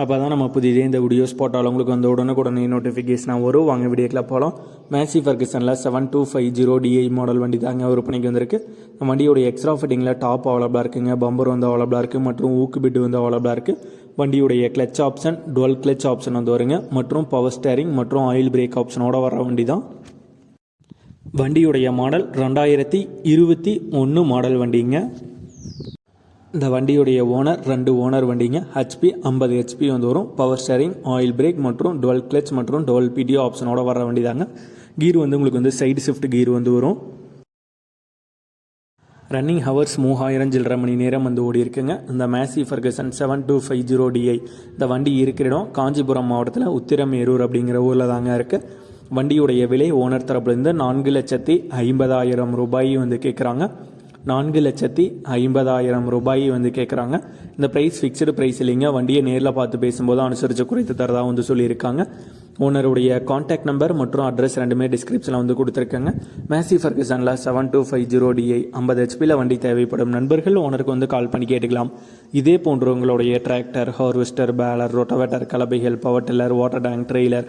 அப்போ தான் நம்ம புதிதே இந்த வீடியோஸ் போட்டாலும் உங்களுக்கு வந்து உடனுக்குடனே நோட்டிஃபிகேஷனாக வரும். வாங்க வீடியோக்கில் போகலாம் Massey ஃபர்கசனில் seven two five zero DI model வண்டி தாங்க விற்பனைக்கு வந்திருக்கு. இந்த வண்டியோட எக்ஸ்ட்ரா ஃபிட்டிங்கில் டாப் அவைலபிளாக இருக்குங்க. பம்பர் வந்து அவைலபிளாக இருக்குது மற்றும் ஊக்கு பிட் வந்து அவைலபிளாக இருக்குது வண்டியுடைய clutch option dual clutch option வந்து வருங்க. மற்றும் பவர் ஸ்டேரிங் மற்றும் ஆயில் பிரேக் ஆப்ஷனோட வர வண்டி தான். வண்டியுடைய மாடல் ரெண்டாயிரத்தி இருபத்தி ஒன்று மாடல் வண்டிங்க. இந்த வண்டியுடைய ஓனர் ரெண்டு ஓனர் வண்டிங்க. ஹெச்பி ஐம்பது ஹெச்பி வந்து வரும். பவர் ஸ்டேரிங் ஆயில் பிரேக் மற்றும் டுவெல் கிளச் மற்றும் டுவெல் பிடிஓ ஆப்ஷனோட வர வண்டி தாங்க கீர் வந்து உங்களுக்கு வந்து சைடு ஷிஃப்ட் கீர் வந்து வரும். ரன்னிங் ஹவர்ஸ் மூவாயிரம் சில்லரை மணி நேரம் வந்து ஓடி இருக்குங்க. இந்த Massey Ferguson seven two five zero DI இந்த வண்டி இருக்கிற இடம் காஞ்சிபுரம் மாவட்டத்தில் உத்திரமேரூர் அப்படிங்கிற ஊரில் தாங்க இருக்குது வண்டியுடைய விலை ஓனர் தரப்புலேருந்து நான்கு லட்சத்தி ஐம்பதாயிரம் ரூபாய் வந்து கேட்குறாங்க நான்கு லட்சத்தி ஐம்பதாயிரம் ரூபாய் வந்து கேட்குறாங்க இந்த ப்ரைஸ் ஃபிக்ஸ்டு ப்ரைஸ் இல்லைங்க. வண்டியை நேரில் பார்த்து பேசும்போது அனுசரித்து குறைத்து தரதாக வந்து சொல்லியிருக்காங்க. ஓனருடைய காண்டாக்ட் நம்பர் மற்றும் அட்ரஸ் ரெண்டுமே டிஸ்கிரிப்ஷனில் வந்து கொடுத்துருக்காங்க. Massey ஃபர்கசனில் seven two five zero DI ஐம்பது ஹெச்பியில் வண்டி தேவைப்படும் நண்பர்கள் ஓனருக்கு வந்து கால் பண்ணி கேட்டுக்கலாம். இதே போன்று உங்களுடைய tractor harvester baler rotavator கலபைகள் power tiller water tank trailer